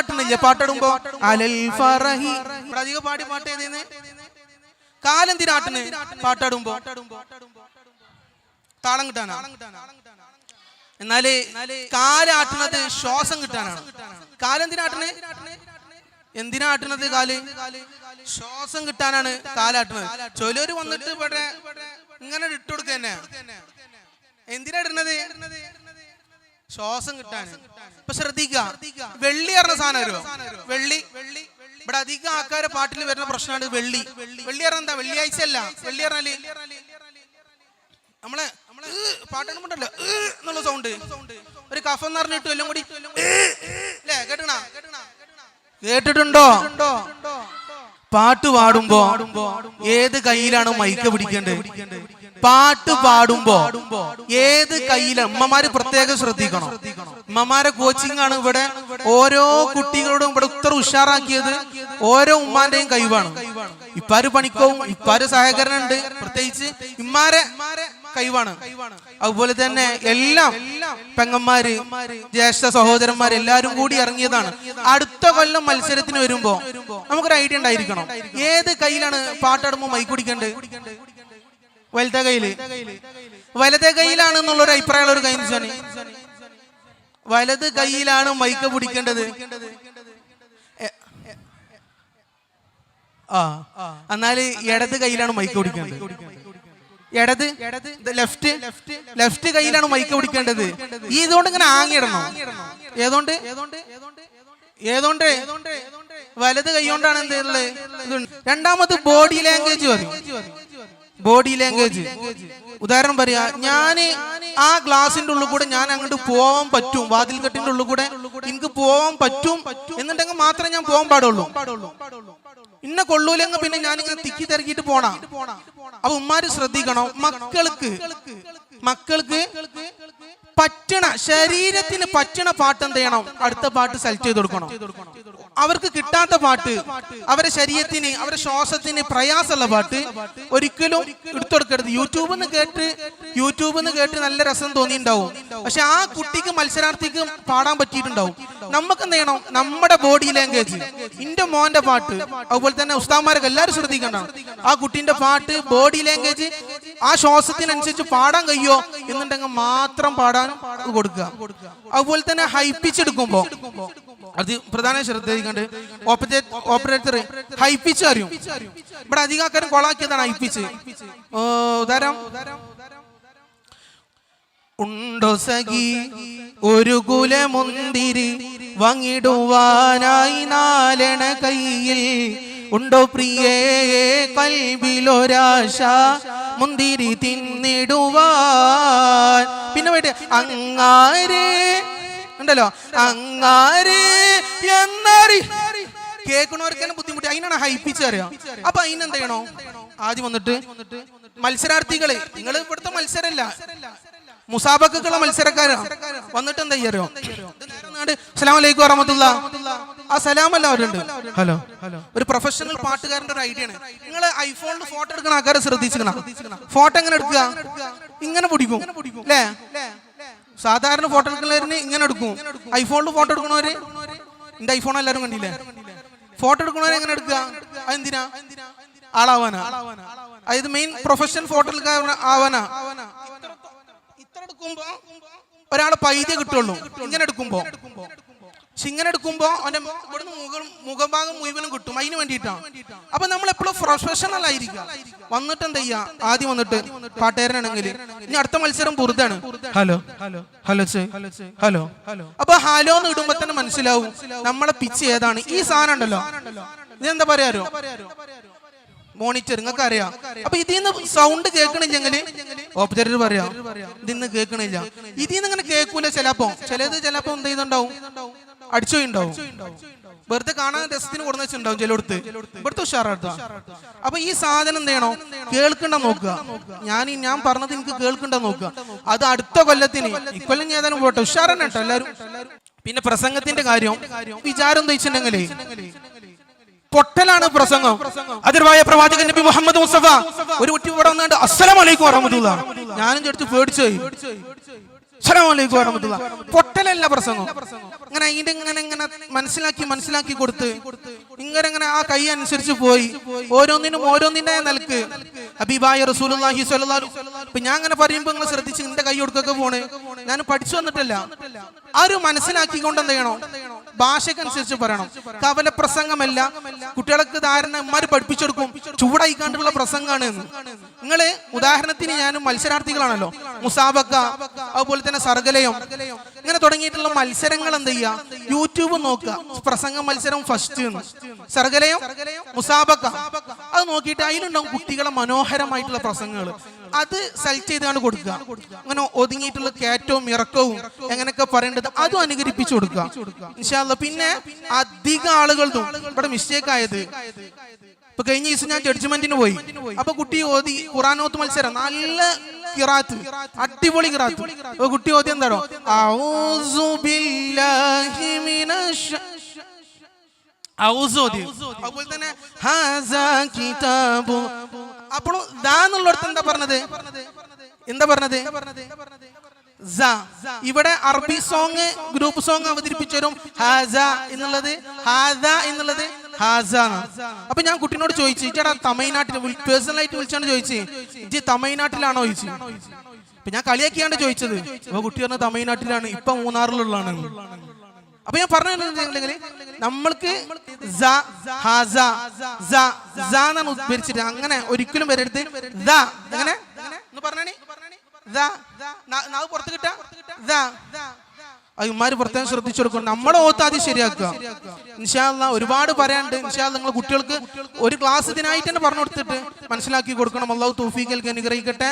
കാലാട്ടണില്ലേ പാട്ടിടുമ്പോ? അലൽ ഫറഹി. അധികം പാടി പാട്ട് ഏതേന്ന് കാലെന്തിനാട്ടണ് പാട്ടാടുമ്പോ? താളം കിട്ടാനാ? എന്നാൽ കാലാട്ടുന്നത് ശ്വാസം കിട്ടാനാണ് കാലെന്തിനാട്ടണ് എന്തിനാട്ടുന്നത് കാൽ? ശ്വാസം കിട്ടാനാണ് കാലാട്ടുന്നത് ചിലര് വന്നിട്ട് ഇവിടെ ഇങ്ങനെ ഇട്ട് കൊടുക്കുക തന്നെ എന്തിനാ ഇടുന്നത്? ശ്വാസം കിട്ടാൻ. ഇപ്പൊ ശ്രദ്ധിക്കുക. വെള്ളി പറഞ്ഞ സാധനം വരുമോ വെള്ളി ഇവിടെ അധികം ആൾക്കാരെ പാട്ടിൽ വരുന്ന പ്രശ്നമാണ് വെള്ളി. വെള്ളി. പറഞ്ഞ എന്താ? വെള്ളിയാഴ്ച അല്ല. വെള്ളി പറഞ്ഞാൽ നമ്മളെ പാട്ടുണ്ടല്ലോ എന്നുള്ള സൗണ്ട് ഒരു കഫം എന്ന് പറഞ്ഞിട്ട് എല്ലാം കൂടി അല്ലേ? കേട്ടണ കേട്ടിട്ടുണ്ടോ? പാട്ട് പാടുമ്പോ ഏത് കയ്യിലാണ് മൈക്ക് പിടിക്കേണ്ടത്? പാട്ട് പാടുമ്പോ ഏത് കയ്യിലാണ് അമ്മമാര് പ്രത്യേകം ശ്രദ്ധിക്കണം. അമ്മമാരെ കോച്ചിങ് ആണ് ഇവിടെ. ഓരോ കുട്ടികളോടും ഇവിടെ ഉത്തര ഉഷാറാക്കിയത് ഓരോ ഉമ്മാന്റെയും കഴിവാണ്. ഇപ്പാര് പണിക്കവും ഇപ്പാര് സഹകരണം ഉണ്ട് പ്രത്യേകിച്ച് ഇമ്മാരെ കഴിവാണ്. അതുപോലെ തന്നെ എല്ലാം പെങ്ങന്മാര് ജ്യേഷ്ഠ സഹോദരന്മാർ എല്ലാരും കൂടി ഇറങ്ങിയതാണ്. അടുത്ത കൊല്ലം മത്സരത്തിന് വരുമ്പോ നമുക്കൊരു ഐഡിയ ഉണ്ടായിരിക്കണം. ഏത് കയ്യിലാണ് പാട്ടാടുമ്പോ മൈക്ക് കുടിക്കേണ്ടത് വലത്തെ കയ്യിൽ. വലത്തെ കയ്യിലാണ് എന്നുള്ള ഒരു അഭിപ്രായമുള്ള ഒരു കൈ വലത് കയ്യിലാണ് മൈക്ക് പിടിക്കേണ്ടത്. ആ എന്നാൽ ഇടത് കയ്യിലാണ് മൈക്ക് പിടിക്കേണ്ടത്. ഇടത് ലെഫ്റ്റ് ലെഫ്റ്റ് കയ്യിലാണ് മൈക്ക് പിടിക്കേണ്ടത്. ഈ ഇതുകൊണ്ട് ഇങ്ങനെ ആങ്ങിയിടണം ഏതോണ്ട് ഏതോണ്ട് വലത് കൈ കൊണ്ടാണ് എന്തുള്ളത് ഇതുണ്ട്. രണ്ടാമത് ബോഡി ലാംഗ്വേജ് പറയും ബോഡി ലാംഗ്വേജ് ഉദാഹരണം പറയാ ഞാൻ ആ ഗ്ലാസിന്റെ ഉള്ളിൽ കൂടെ ഞാൻ അങ്ങോട്ട് പോവാൻ പറ്റും വാതിൽ കെട്ടിന്റെ ഉള്ളിൽ കൂടെ എനിക്ക് പോവാൻ പറ്റും എന്നുണ്ടെങ്കിൽ മാത്രമേ ഞാൻ പോകാൻ പാടുള്ളൂ. ഇന്ന കൊള്ളൂലെങ്കിൽ പിന്നെ ഞാനിങ്ങനെ തിക്കി തിരക്കിയിട്ട് പോണാ. അപ്പൊ ഉമ്മാര് ശ്രദ്ധിക്കണം മക്കൾക്ക് മക്കൾക്ക് പറ്റണ ശരീരത്തിന് പറ്റണ പാട്ട് എന്ത് ചെയ്യണം? അടുത്ത പാട്ട് സെലക്ട് ചെയ്ത് കൊടുക്കണം. അവർക്ക് കിട്ടാത്ത പാട്ട് അവരുടെ ശരീരത്തിന് അവരുടെ ശ്വാസത്തിന് പ്രയാസമുള്ള പാട്ട് ഒരിക്കലും എടുത്തുകൊടുക്കരുത്. യൂട്യൂബിൽ നിന്ന് കേട്ട് യൂട്യൂബിൽ നിന്ന് കേട്ട് നല്ല രസം തോന്നിയിട്ടുണ്ടാവും. പക്ഷെ ആ കുട്ടിക്ക് മത്സരാർത്ഥിക്ക് പാടാൻ പറ്റിയിട്ടുണ്ടാവും. നമുക്ക് എന്ത് ചെയ്യണം നമ്മുടെ ബോഡി ലാംഗ്വേജ് ഇന്റെ മോന്റെ പാട്ട് അതുപോലെ തന്നെ ഉസ്താമാരൊക്കെ എല്ലാവരും ശ്രദ്ധിക്കണം ആ കുട്ടിന്റെ പാട്ട് ബോഡി ലാംഗ്വേജ് ആ ശ്വാസത്തിനനുസരിച്ച് പാടാൻ കഴിയോ എന്നുണ്ടെങ്കിൽ മാത്രം പാടാൻ കൊടുക്കുക. അതുപോലെ തന്നെ ഹൈപ്പിച്ചെടുക്കുമ്പോ അത് പ്രധാന ശ്രദ്ധിക്കേണ്ടത് ഓപ്പറേറ്റർ ഹൈപ്പിച്ച് അറിയും. ഇവിടെ അധികം ആൾക്കാരും കൊളാക്കിയതാണ് ഹൈപ്പിച്ച്. ഉദാരം ഉണ്ടോ സഖി? ഒരു കുലമുന്തിരി വാങ്ങിടുവാനായി നാലണ കയ്യിൽ. ഉണ്ടോ പ്രിയേ കൽവിലൊരാശ? മുന്തിരി തിന്നിടുവാൻ. പിന്നെ പോയിട്ട് അങ്ങാരേ ഉണ്ടല്ലോ? അങ്ങാരേ എന്നറി. കേൾക്കണവർക്ക് തന്നെ ബുദ്ധിമുട്ടി. അതിനാണ് ഹൈപ്പിച്ച് അറിയാം. അപ്പൊ അതിനെന്ത് ചെയ്യണോ? ആദ്യം വന്നിട്ട് മത്സരാർത്ഥികളെ നിങ്ങൾ ഇവിടുത്തെ മത്സരല്ല. മുസാബക്കുള്ള മത്സരക്കാരാണ് വന്നിട്ട് എന്താ അറിയോ? അസ്സലാമലൈക്കും വറഹമത്തുള്ള. ആ സലാം എല്ലാവരുണ്ട് ഹലോ. ഹലോ. ഒരു പ്രൊഫഷണൽ പാട്ടുകാരന്റെ ഒരു ഐഡിയ ആണ്. നിങ്ങൾ ഐഫോണിൽ ഫോട്ടോ എടുക്കുന്ന ആൾക്കാരെ ശ്രദ്ധിച്ചിരിക്കണം. ഫോട്ടോ എങ്ങനെ എടുക്കുക? ഇങ്ങനെ പിടിക്കും. അല്ലേ സാധാരണ ഫോട്ടോ എടുക്കുന്നവരിന് ഇങ്ങനെ എടുക്കും. ഐഫോണിൽ ഫോട്ടോ എടുക്കുന്നവര് എന്റെ ഐഫോൺ എല്ലാവരും കണ്ടില്ലേ? ഫോട്ടോ എടുക്കണവരെ എങ്ങനെ എടുക്കുക? അതെന്തിനാ? ആളാവാനാ? അതായത് മെയിൻ പ്രൊഫഷണൽ ഫോട്ടോ എടുക്കാൻ ആവാനാ? ഇത്ര എടുക്കുമ്പോ ഒരാളെ പൈദ്യ കിട്ടുള്ളൂ. ഇങ്ങനെ എടുക്കുമ്പോ. പക്ഷെ ഇങ്ങനെ എടുക്കുമ്പോ അവന്റെ ഇവിടുന്ന് മുകൾ മുഖഭാഗം മുഴുവനും കിട്ടും. അതിന് വേണ്ടിയിട്ടാണ് അപ്പൊ നമ്മൾ എപ്പോഴും പ്രൊഫഷണൽ ആയിരിക്കുക. വന്നിട്ട് എന്താ ചെയ്യാ? ആദ്യം വന്നിട്ട് പാട്ടുകാരനാണെങ്കിൽ ഇനി അടുത്ത മത്സരം പുറത്താണ് hello hello hello hello hello അപ്പൊ ഹലോ എന്ന് ഇടുമ്പോ തന്നെ മനസ്സിലാവും നമ്മളെ പിച്ച് ഏതാണ്. ഈ സാധനം ഉണ്ടല്ലോ. ഇതെന്താ പറയാരോ മോണിറ്റർ നിങ്ങൾക്ക് അറിയാം. അപ്പൊ ഇതിൽ നിന്ന് സൗണ്ട് കേൾക്കണില്ലെങ്കിൽ ഓപ്പറേറ്റർ പറയാം. ഇതിന്ന് കേൾക്കണില്ല. ഇതിൽ നിന്ന് ഇങ്ങനെ കേൾക്കൂല ചിലപ്പോ. ചിലത് ചിലപ്പോ എന്ത് ചെയ്യുന്നുണ്ടാവും അടിച്ചോണ്ടാവും വെറുതെ കാണാൻ രസത്തിന് കൊടുന്ന വെച്ചിട്ടുണ്ടാവും ചിലടുത്ത് ഇവിടുത്തെ. ഉഷാറാട്ടാ. അപ്പൊ ഈ സാധനം എന്ത് ചെയ്യണോ? കേൾക്കണ്ട നോക്കുക. ഞാൻ ഞാൻ പറഞ്ഞത് എനിക്ക് കേൾക്കണ്ട നോക്കുക. അത് അടുത്ത കൊല്ലത്തിന്. ഇക്കൊല്ലം ഏതായാലും പോട്ടെ. ഉഷാറന്നെ കേട്ടോ എല്ലാരും. പിന്നെ പ്രസംഗത്തിന്റെ കാര്യം. വിചാരം എന്താ വെച്ചിട്ടുണ്ടെങ്കിലേ പൊട്ടലാണ് പ്രസംഗം. അതിർവായ പ്രവാചകൻ നബി മുഹമ്മദ് മുസ്തഫ ഒരു കുട്ടി ഇവിടെ വന്നാണ്ട് അസ്സലാം വലൈക്കും വറഹമത്തുള്ള ഞാനും ചേർത്ത് പേടിച്ചു അസ്സലാമലൈക്കും. പൊട്ടലല്ല പ്രസംഗം. ഇങ്ങനെ അതിന്റെ ഇങ്ങനെ ഇങ്ങനെ മനസ്സിലാക്കി മനസ്സിലാക്കി കൊടുത്ത് ഇങ്ങനെ ഇങ്ങനെ ആ കൈ അനുസരിച്ച് പോയി. ഓരോന്നിനും ഓരോന്നിന്റെ നിലയ്ക്ക്. അബിബായ ഇപ്പൊ ഞാൻ അങ്ങനെ പറയുമ്പോ നിങ്ങൾ ശ്രദ്ധിച്ച് നിന്റെ കൈ കൊടുക്കൊക്കെ പോണ്. ഞാൻ പഠിച്ചു വന്നിട്ടല്ല. ആ ഒരു മനസ്സിലാക്കിക്കൊണ്ട് എന്ത് ചെയ്യണം? ഭാഷക്കനുസരിച്ച് പറയണം. കവല പ്രസംഗമല്ല കുട്ടികൾക്ക് ധാരണ ഇമാര് പഠിപ്പിച്ചു കൊടുക്കും ചൂടായിക്കാണ്ടുള്ള പ്രസംഗമാണ് എന്ന്. നിങ്ങൾ ഉദാഹരണത്തിന് ഞാൻ മത്സരാർത്ഥികളാണല്ലോ. മുസാബക്ക അതുപോലെ തന്നെ സർഗലയം. ഇങ്ങനെ തുടങ്ങിയിട്ടുള്ള മത്സരങ്ങൾ എന്ത് ചെയ്യുക? യൂട്യൂബ് നോക്കുക. പ്രസംഗ മത്സരം ഫസ്റ്റ് സർഗലയം മുസാബക്ക. അത് നോക്കിയിട്ട് അതിലുണ്ടാവും കുട്ടികളെ മനോഹരമായിട്ടുള്ള പ്രസംഗങ്ങൾ. അത് സെലക്ട് ചെയ്താണ് കൊടുക്കുക. അങ്ങനെ ഒതുങ്ങിയിട്ടുള്ള കയറ്റവും ഇറക്കവും എങ്ങനെയൊക്കെ പറയേണ്ടത് അതും അനുകരിപ്പിച്ചു കൊടുക്കുക. പിന്നെ അധിക ആളുകളും ഇവിടെ മിസ്റ്റേക്ക് ആയത്. ഇപ്പൊ കഴിഞ്ഞ ദിവസം ഞാൻ ജഡ്ജ്മെന്റിന് പോയി. അപ്പൊ കുട്ടി ഓതി ഖുറാനോത്ത് മത്സരം. നല്ല കിറാത്ത് അടിപൊളി കിറാത്ത് കുട്ടി ഓതി അതുപോലെ തന്നെ കിതാബു. അപ്പോൾ എന്താ പറഞ്ഞത്? എന്താ പറഞ്ഞത്. ഇവിടെ അറബി സോങ് ഗ്രൂപ്പ് സോങ് അവതരിപ്പിച്ചു തരും ഹാസ എന്നുള്ളത് ഹാസ എന്നുള്ളത് ഹാസ എന്നാണ്. അപ്പൊ ഞാൻ കുട്ടീനോട് ചോദിച്ചു ചേട്ടാ തമിഴ്നാട്ടിൽ പേഴ്സണൽ ആയിട്ട് വിളിച്ചാണ് ചോദിച്ചു. ഇജ്ജ് തമിഴ്നാട്ടിലാണോ ചോദിച്ചു? അപ്പൊ ഞാൻ കളിയാക്കിയാണ് ചോദിച്ചത്. അപ്പൊ കുട്ടി പറഞ്ഞ തമിഴ്നാട്ടിലാണ് ഇപ്പൊ മൂന്നാറിലുള്ളതാണ്. അപ്പൊ ഞാൻ പറഞ്ഞു നമ്മൾക്ക് ഉദ്ധരിച്ചിട്ട് അങ്ങനെ ഒരിക്കലും വരരുത് ഒന്ന് പറഞ്ഞേ നാവ് പുറത്ത് കിട്ടാ? അയ്യന്മാര് പ്രത്യേകം ശ്രദ്ധിച്ചു കൊടുക്കണം. നമ്മുടെ ഓത്ത് ആദ്യം ശരിയാക്കുക. ഇൻഷാല്ല ഒരുപാട് പറയാണ്ട് ഇൻഷാല്ല നിങ്ങൾ കുട്ടികൾക്ക് ഒരു ക്ലാസ് ഇതിനായിട്ട് തന്നെ പറഞ്ഞു കൊടുത്തിട്ട് മനസ്സിലാക്കി കൊടുക്കണം. അള്ളാഹു തൗഫീഖ് അനുഗ്രഹിക്കട്ടെ.